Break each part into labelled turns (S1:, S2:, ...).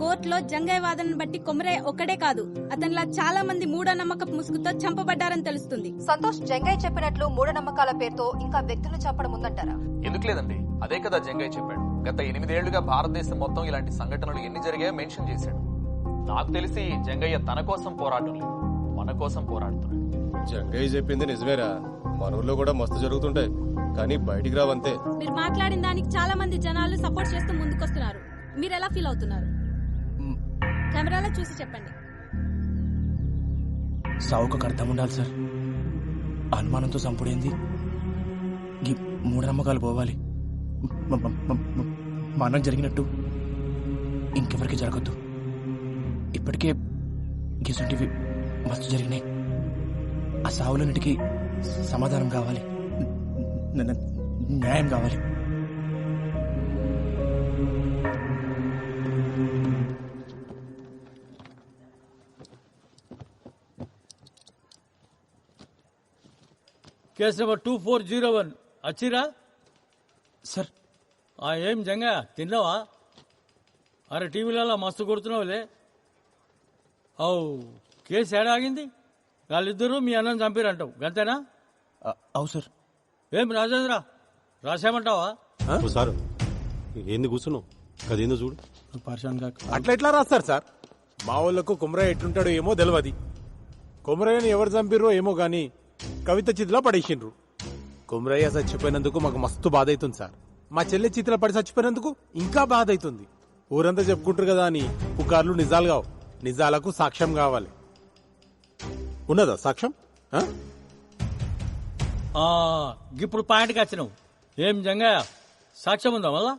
S1: కోర్టులో జంగయ్య వాదనను బట్టి కొమరే ఒక్కడే కాదు అతనిలా చాలా మంది మూఢనమ్మకపు ముసుగుతో చంపబడ్డారని తెలుస్తుంది.
S2: సంతోష్ జంగయ్య చెప్పినట్లు మూఢనమ్మకాల పేరుతో ఇంకా వ్యక్తులు చంపడం ఉందంటారా?
S3: ఎందుకు లేదండి? అదే కదా జంగయ్య చెప్పాడు. గత ఎనిమిదేళ్ళుగా భారతదేశం మొత్తం ఇలాంటి సంఘటనలు ఎన్ని జరిగాయో మెన్షన్ చేశాడు. నాకు తెలిసి జంగయ్య తన కోసం పోరాటం లేదు. మన కోసం పోరాడుతున్నాడు.
S4: జంగయ్య చెప్పింది నిజమేరా. మన ఊర్లో కూడా మస్తు జరుగుతుంటాయి. కానీ బయటికి రావంతే.
S1: మీరు మాట్లాడిన దానికి చాలా మంది జనాలు సపోర్ట్ చేస్తూ ముందుకొస్తున్నారు. మీరు ఎలా ఫీల్ అవుతున్నారు? కెమెరాలో చూసి చెప్పండి.
S5: సావుకు అర్థం ఉండాలి సార్. అనుమానంతో చంపుడేంది ఈ మూఢనమ్మకాలు పోవాలి. మనం జరిగినట్టు ఇంకెవరికి జరగద్దు. ఇప్పటికే గిసుంటివి మస్తు జరిగినాయి. ఆ సావులన్నిటికీ సమాధానం కావాలి. న్యాయం కావాలి.
S6: Case number two four zero one. వచ్చిరా
S5: సార్.
S6: ఏం జంగా? తిన్నావా? అరే టీవీలలో మస్తు కొడుతున్నావులే. అవు కేసు ఏడా ఆగింది వాళ్ళిద్దరూ మీ అన్నం చంపిరంటావు. గంతేనా?
S5: అవు సార్.
S6: ఏం రాజేంద్ర? రాసేమంటావా
S7: సారు. ఏంది కూర్చున్నావు? అదేందో చూడు.
S5: నువ్వు పరిశాన్ కాక.
S8: అట్లా ఎట్లా రాస్తారు సార్? మా వాళ్ళకు కుమరయ్య ఎట్లుంటాడో ఏమో తెలియదు కుమరయ్యని ఎవరు చంపిర్రో ఏమో గాని కవిత చితిలో పడేసిండ్రు. కుమరయ్య చచ్చిపోయినందుకు మాకు మస్తు బాధ అవుతుంది సార్. మా చెల్లె చితిలో పడి చచ్చిపోయినందుకు ఇంకా బాధ అవుతుంది ఊరంతా చెప్పుకుంటారు కదా అని పుకార్లు నిజాలు కావు. నిజాలకు సాక్ష్యం కావాలి. ఉన్నదా సాక్ష్యం? ఆ?
S6: ఆ, ఇప్పుడు పాయింట్కి వచ్చినావు. ఏం జంగా సాక్ష్యం ఉందా మళ్ళా?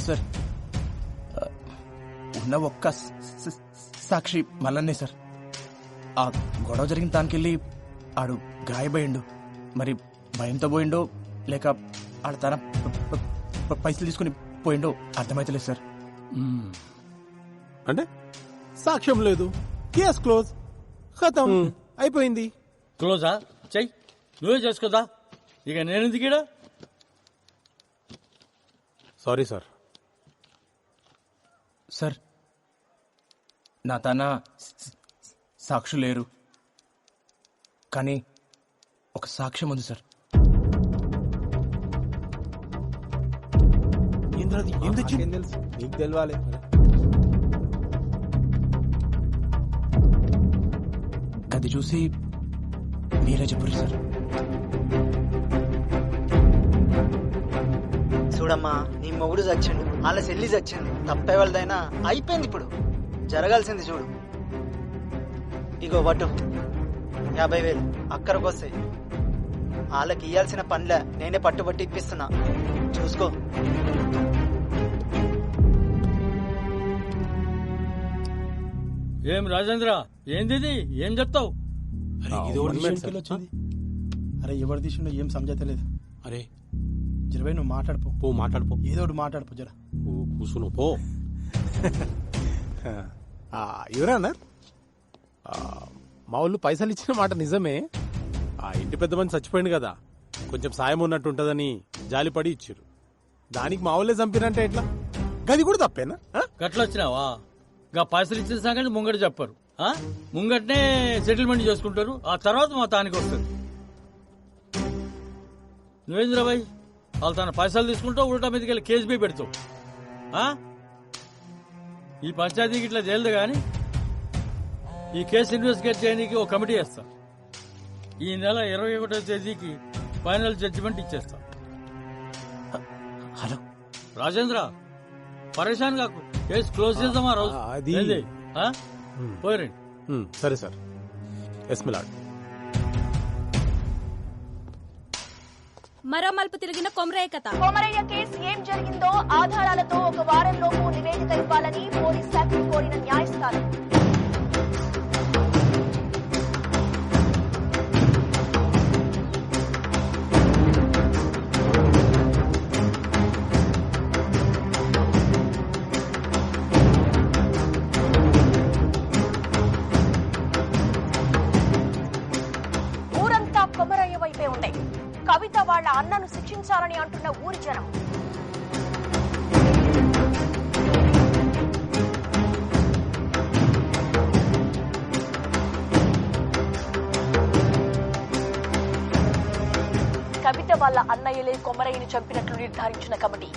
S5: సార్ ఆ, ఉన్న ఒక్క స- స- సాక్షి మల్లన్నే సార్. ఆ గొడవ జరిగిన దానికెళ్ళి ఆడు గాయపోయిండు మరి భయంతో పోయిండో లేక ఆడ తన పైసలు తీసుకుని పోయిండో అర్థమైతలేదు సార్.
S8: అంటే? సాక్ష్యం లేదు. Case close. ఖతం. అయిపోయింది.
S6: క్లోజా? చెయ్యి నువ్వే చేసుకోదా? ఇక నేను దిగిడా
S8: సారీ సార్.
S5: సార్ నా తన స- సాక్షులు లేరు కానీ ఒక సాక్ష్యం ఉంది సార్.
S8: తెచ్చింది తెలుసు. నీకు తెలవాలి.
S5: అది. చూసి మీరే చెప్పరు సార్.
S9: చూడమ్మా నీ మొగుడు చచ్చిండు వాళ్ళ చెల్లి చచ్చింది. తప్పే వాళ్ళదైనా అయిపోయింది ఇప్పుడు. జరగాల్సింది చూడు. ఇగో పట్టు యాభై వేలు. అక్కడికి వస్తాయి వాళ్ళకి ఇయ్యాల్సిన పనులే నేనే పట్టుబట్టి ఇప్పిస్తున్నా. చూసుకో.
S6: ఏం రాజేంద్ర? ఏంది? ఏం చెప్తావు?
S7: ఇది ఎవరు
S8: sir.
S7: వచ్చింది.
S5: అరే ఎవరు తీసిండో ఏం సంజాతలేదు
S7: అరే.
S5: జరవై నువ్వు మాట్లాడిపో.
S7: పో మాట్లాడుపో.
S5: ఏదో ఒకటి మాట్లాడిపో జర.
S7: ఓ, కూర్చున్నావు పో.
S8: యువరానా మా వాళ్ళు పైసలు ఇచ్చిన మాట నిజమే. ఆ ఇంటి పెద్ద మంది చచ్చిపోయింది కదా. కొంచెం సాయం ఉన్నట్టు ఉంటదని జాలిపడి ఇచ్చారు దానికి మా వాళ్ళే చంపినంటే ఎట్లా? గది కూడా తప్పేనా? గట్ల
S6: వచ్చినావా గా పైసలు ఇచ్చిన సంగతి ముంగట చెప్పరు. ముంగట్నే ముంగటనే సెటిల్మెంట్ చేసుకుంటారు. ఆ తర్వాత మా తానికి వస్తుంది. నువ్వేంద్రబాయ్ వాళ్ళు తన పైసలు తీసుకుంటావు ఉల్టా మీదకి వెళ్ళి కేసు బీ పెడతావు. ఈ పంచాయతీకి ఇట్లా తేలదు కానీ ఈ కేసు ఇన్వెస్టిగేట్ చేయడానికి ఒక కమిటీ వేస్తా. ఈ నెల ఇరవై ఒకటో తేదీకి ఫైనల్ జడ్జిమెంట్ ఇచ్చేస్తా.
S5: హలో.
S6: రాజేంద్ర పరేషాన్ కాకు. కేసు క్లోజ్ చేద్దామా రోజు?
S8: అది-
S6: ఏంది? ఆ? పోయిరండి
S8: ఉమ్, సరే సార్. Yes my lord.
S1: మరో మలుపు తిరిగిన కొమరయ్య కథ.
S10: కోమరయ్య కేసు ఏం జరిగిందో ఆధారాలతో ఒక వారంలోపు నివేదిక ఇవ్వాలని పోలీస్ శాఖను కోరిన న్యాయస్థానం. వాళ్ళ అన్నయ్యలే కొమరయ్యని చంపినట్లు నిర్ధారించిన కమిటీ.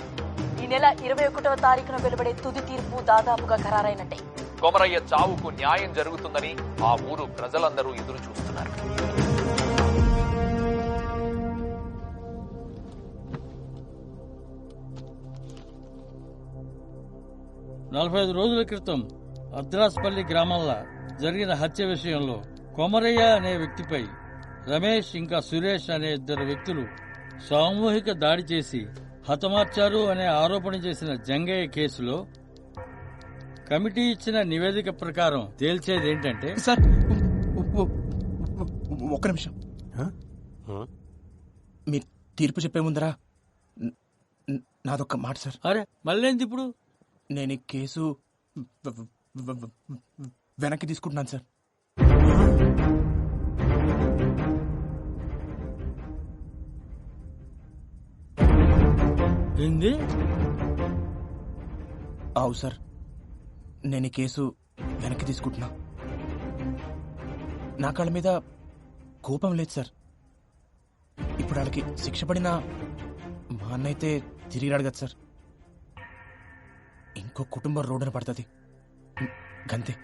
S10: ఈ నెల ఇరవై ఒకటవ తారీఖున వెలువడే తుది తీర్పు దాదాపుగా ఖరారైనట్టే.
S3: కొమరయ్య చావుకు న్యాయం జరుగుతుందని ఆ ఊరు ప్రజలందరూ ఎదురు చూస్తున్నారు.
S6: నలభై ఐదు రోజుల క్రితం అద్రాస్పల్లి గ్రామంలో జరిగిన హత్య విషయంలో కొమరయ్య అనే వ్యక్తిపై రమేష్ ఇంకా సురేష్ అనే ఇద్దరు వ్యక్తులు సామూహిక దాడి చేసి హతమార్చారు అనే ఆరోపణ చేసిన జంగయ్య కేసులో కమిటీ ఇచ్చిన నివేదిక ప్రకారం తేల్చేది ఏంటంటే
S5: సార్ ఒక్క నిమిషం మీరు తీర్పు చెప్పే ముందరా నాదొక్క మాట సార్
S6: అరే మళ్ళేంది ఇప్పుడు
S5: నేను ఈ కేసు వెనక్కి తీసుకుంటున్నాను సార్
S6: ఏంది?
S5: అవు సార్ నేను ఈ కేసు వెనక్కి తీసుకుంటున్నా. నా కాళ్ళ మీద కోపం లేదు సార్. ఇప్పుడు వాళ్ళకి శిక్ష పడినా మా అన్న అయితే తిరిగి రాడు కదా సార్. ఇంకో కుటుంబం రోడ్డున పడుతుంది. గంతే.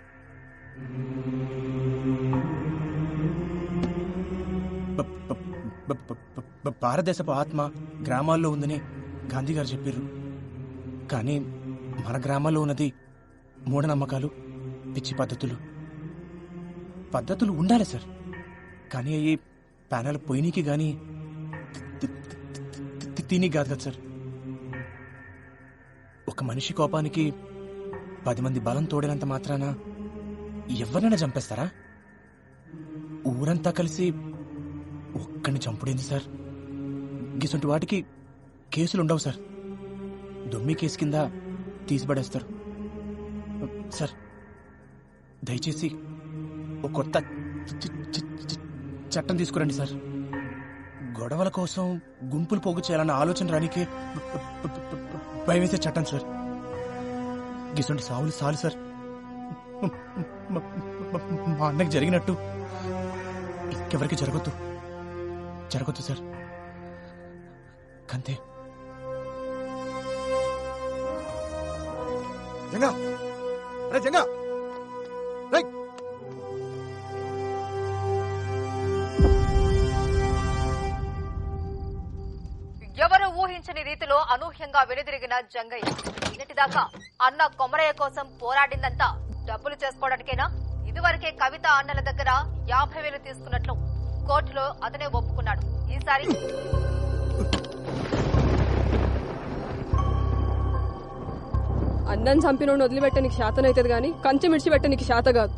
S5: భారతదేశపు ఆత్మ గ్రామాల్లో ఉందని గాంధీ గారు చెప్పారు కానీ మన గ్రామాల్లో ఉన్నది మూఢనమ్మకాలు పిచ్చి పద్ధతులు. పద్ధతులు ఉండాలి సార్. కానీ అవి ప్యానల్ పోయినీకి కానీ తిని కాదు కదా సార్. ఒక మనిషి కోపానికి పది మంది బలం తోడినంత మాత్రాన ఎవరినైనా చంపేస్తారా? ఊరంతా కలిసి ఒక్కడిని చంపుడేంది సార్? గిసంటి వాటికి కేసులు ఉండవు సార్. దొమ్మి కేసు కింద తీసిపడేస్తారు. సార్ దయచేసి ఒక కొత్త చట్టం తీసుకురండి సార్. గొడవల కోసం గుంపులు పోగు చేయాలన్న ఆలోచన రానికి భయం వేసే చట్టం సార్. గిసంటి సావులు సాలు సార్. మా అన్నకి జరిగినట్టు ఇంకెవరికి జరగొద్దు. జరగొద్దు సార్. కంతే.
S11: జంగా. అరే జంగా.
S2: ఎవరు ఊహించని రీతిలో అనూహ్యంగా వెనుదిరిగిన జంగయ్య. ఇన్నటిదాకా అన్న కొమరయ్య కోసం పోరాడిందంతా డబ్బులు చేసుకోవడానికేనా? ఇదివరకే కవిత అన్నల దగ్గర యాభై వేలు తీసుకున్నట్లు కోర్టులో అతనే ఒప్పుకున్నాడు. ఈసారి
S12: అన్నం చంపినోడు వదిలిపెట్టే నీకు శాతం అవుతుంది కానీ కంచె మిడిచిపెట్ట నీకు శాత కాదు.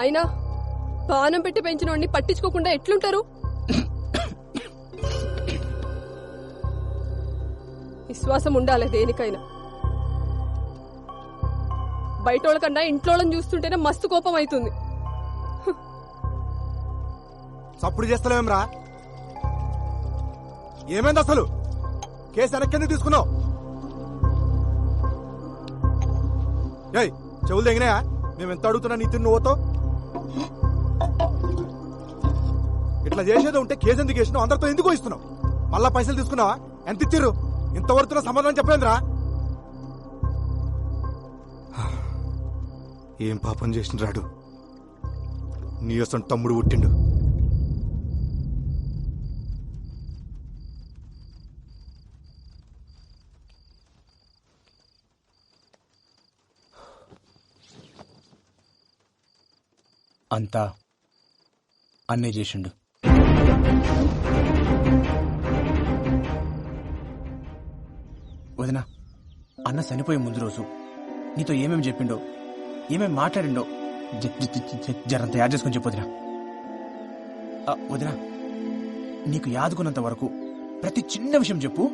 S12: అయినా పానం పెట్టి పెంచినోడిని పట్టించుకోకుండా ఎట్లుంటారు? విశ్వాసం ఉండాలి దేనికైనా. బయట కన్నా ఇంట్లో చూస్తుంటేనే మస్తు కోపం అవుతుంది
S11: సప్పుడు చేస్తలేమరా ఏమైంది అసలు? కేసు వెనక్కి తీసుకున్నావు? ఏయ్ చెవులు తెగినాయా? మేము ఎంత అడుగుతున్నా నీ తిన్ను ఓతో ఇట్లా చేసేది ఉంటే కేసు ఎందుకు వేసినావు? అందరితో ఎందుకు ఇస్తున్నావు మళ్ళా పైసలు తీసుకున్నావా? ఎంత ఇచ్చిర్రు? ఇంతవరకు సమాధానం చెప్పలేదురా. ఏం పాపం చేసిన రాడు నీ అసలు తమ్ముడు పుట్టిండు.
S5: అంతా అన్నే చేసిండు. వదినా అన్న చనిపోయే ముందు రోజు నీతో ఏమేమి చెప్పిండో ఏమేమి మాట్లాడిండో జరంత జ- తయారు చేసుకొని చెప్పు వదినా. నీకు యాదుకున్నంత వరకు ప్రతి చిన్న విషయం చెప్పు.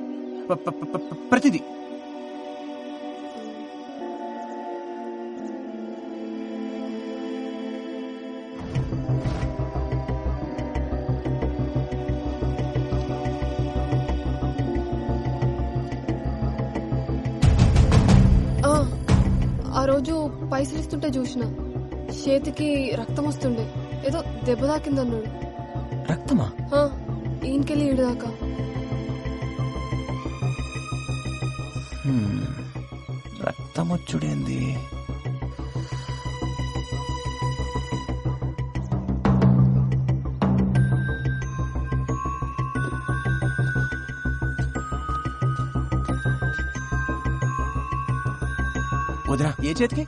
S5: ప్రతిదీ.
S12: పైసలు ఇస్తుంటే చూసిన. చేతికి రక్తం వస్తుండే. ఏదో దెబ్బ తాకిందన్నాడు.
S5: రక్తమా?
S12: హా, ఈయనకెళ్ళి ఈడు దాకా.
S5: హ్మ్. రక్తం వచ్చుడేంది వదినా ఏ చేతికి?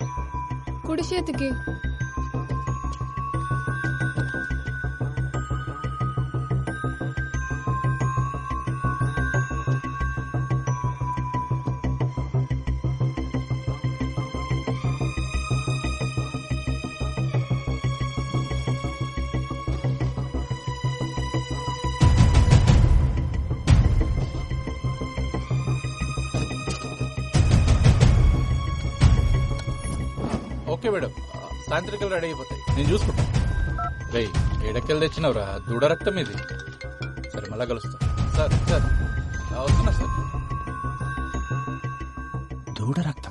S12: కుడి
S13: ఓకే మేడం. సాయంత్రికలు రెడీ అయిపోతాయి. నేను చూసుకుంటా. రే ఏడకెళ్ళి తెచ్చినవరా? దూడ రక్తం ఇది. సరే మళ్ళా కలుస్తా. సార్ సార్ వస్తున్నా సార్.
S5: దూడ రక్తం?